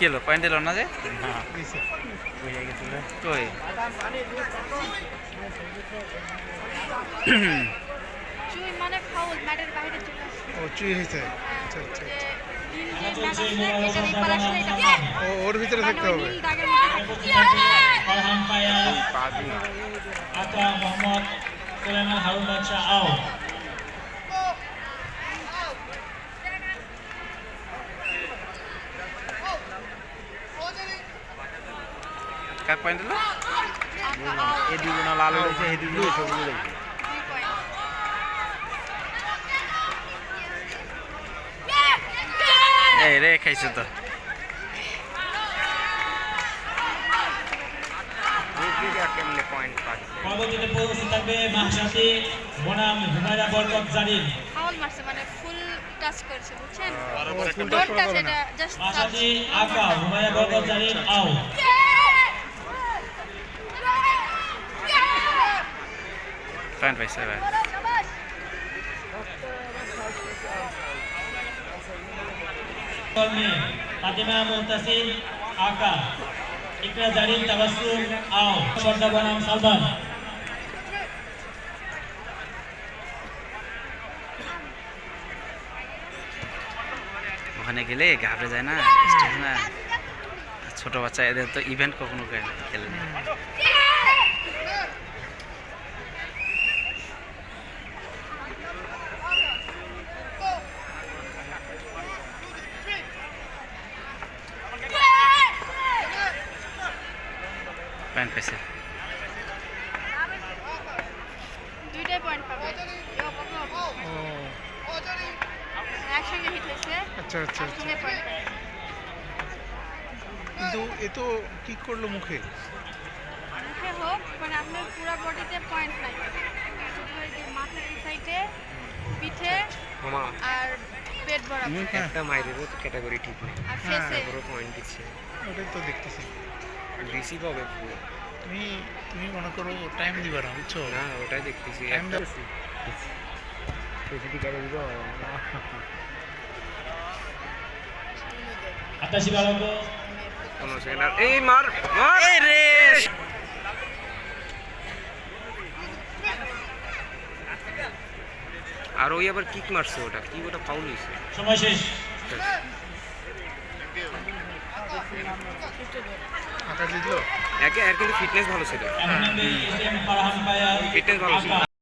কি হলো পয়েন্ট দিল না যে? কই? চুই মানে ফাউল ম্যাটের বাইরে চলে আসছে ও চুই হয়েছে আচ্ছা আচ্ছা যে নীল যে ম্যাট আছে এটা একবার আসলে এটা ও ওর ভিতরে মানে থাকতে ওই হবে নীল দাগের মধ্যে ফারহান পায়াল আকা মোহাম্মদ সুলেমান হারুন বাদশা আউট কার পয়েন্ট দিল এদিকে না লাল হয়েছে এদিকে সবুজ হয়েছে এই রে খাইছে তো। কেমনে পয়েন্ট পাচ্ছে? পরবর্তীতে পৌঁছে থাকবে মাহসাতি বনাম হুমায়রা বরকত জারিন। ফাউল মারছে মানে ফুল টাচ করেছে বুঝছেন? ফুল টাচ ডোন্ট করা টাচ যাবে না এটা just Mahsati aka Humaira Barkat Zarin out point পাইছে কর্মী ফাতিমা মুহতাসিন আকা ইকরা জারিন তাবাসসুম আউট সর্দা বনাম সালমান ওখানে গেলে ঘাবড়ে যায় না স্টেজ না ছোট বাচ্চা এদের তো ইভেন্ট কখনো খেলে- খেলেনি পয়েন্ট পাইছে দুইটাই পয়েন্ট পাবে। ও একসঙ্গে আচ্ছা আচ্ছা আচ্ছা। কিন্তু এ তো কি করল মুখে? মুখে হোক মানে আপনার পুরো বডিতে পয়েন্ট নাই। শুধু ওই যে মাথার এই সাইডে পিঠে আর পেট বরাবর একটা মাইরেরও তো ক্যাটাগরি ঠিক নেই। আর ফেসে পুরো পয়েন্ট দিচ্ছে। ওটাই তো দেখতেছি। রিসিভ হবে তুমি তুমি মনে করো টাইম দিবা না বুঝছ? না ওটাই দেখতেছি। টাইম একটা আটাশি বালক। কোনো সেকেন্ড আর এই মার মার! এই রে! আর ওই আবার কিক মারছে ওটা। কি ওটা ফাউল হয়েছে সময় শেষ। আঁকা একে আর কিন্তু ফিটনেস ভালো ছিল। ফিটনেস ভালো ছিল।